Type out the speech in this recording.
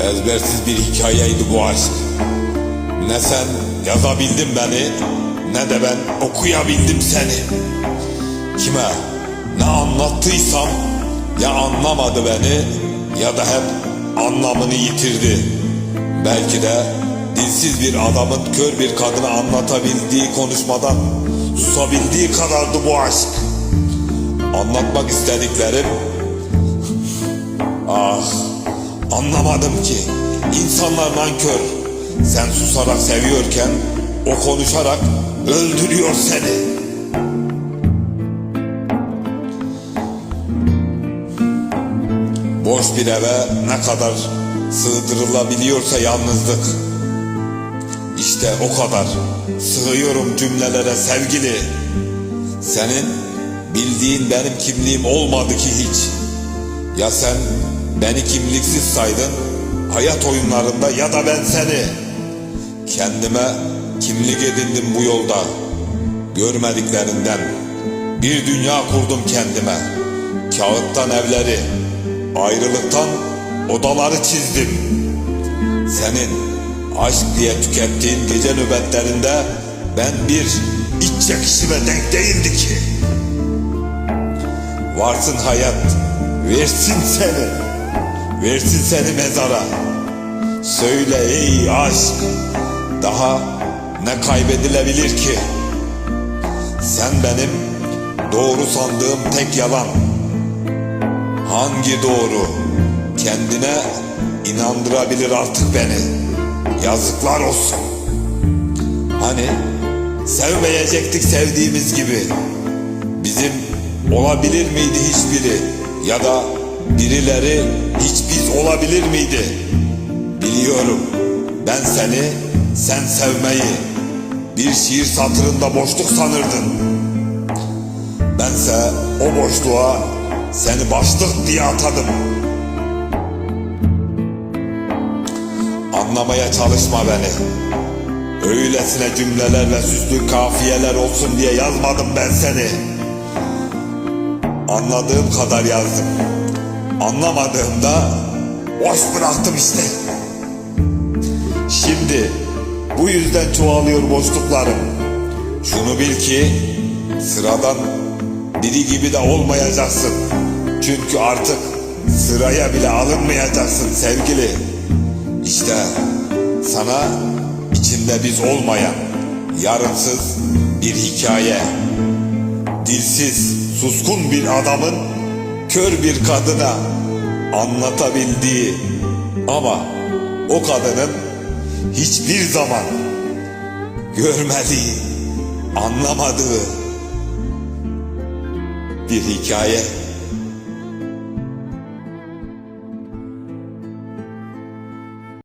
Ezbersiz bir hikayeydi bu aşk. Ne sen yazabildin beni, ne de ben okuyabildim seni. Kime ne anlattıysam ya anlamadı beni ya da hep anlamını yitirdi. Belki de dilsiz bir adamın kör bir kadına anlatabildiği konuşmadan susabildiği kadardı bu aşk. Anlatmak istediklerim ah anlamadım ki insanlar nankör. Sen susarak seviyorken o konuşarak öldürüyor seni. Boş bir eve ne kadar sığdırılabiliyorsa yalnızlık. İşte o kadar sığıyorum cümlelere sevgili. Senin bildiğin benim kimliğim olmadı ki hiç. Ya sen beni kimliksiz saydın hayat oyunlarında ya da ben seni. Kendime kimlik edindim bu yolda. Görmediklerinden bir dünya kurdum kendime. Kağıttan evleri, ayrılıktan odaları çizdim. Senin aşk diye tükettiğin gece nöbetlerinde ben bir iç çekişime denk değildi ki. Varsın hayat, versin seni, versin seni mezara. Söyle ey aşk, daha ne kaybedilebilir ki? Sen benim doğru sandığım tek yalan. Hangi doğru kendine inandırabilir artık beni? Yazıklar olsun. Hani sevmeyecektik sevdiğimiz gibi. Bizim olabilir miydi hiçbiri? Ya da birileri hiç biz olabilir miydi? Biliyorum ben seni, sen sevmeyi bir şiir satırında boşluk sanırdın. Bense o boşluğa seni başlık diye atadım. Anlamaya çalışma beni. Öylesine cümleler ve süslü kafiyeler olsun diye yazmadım ben seni. Anladığım kadar yazdım. Anlamadığımda boş bıraktım işte. Şimdi bu yüzden çoğalıyor boşluklarım. Şunu bil ki sıradan biri gibi de olmayacaksın. Çünkü artık sıraya bile alınmayacaksın sevgili. İşte sana içinde biz olmayan yarınsız bir hikaye. Dilsiz, suskun bir adamın kör bir kadına anlatabildiği ama o kadının hiçbir zaman görmediği, anlamadığı bir hikaye.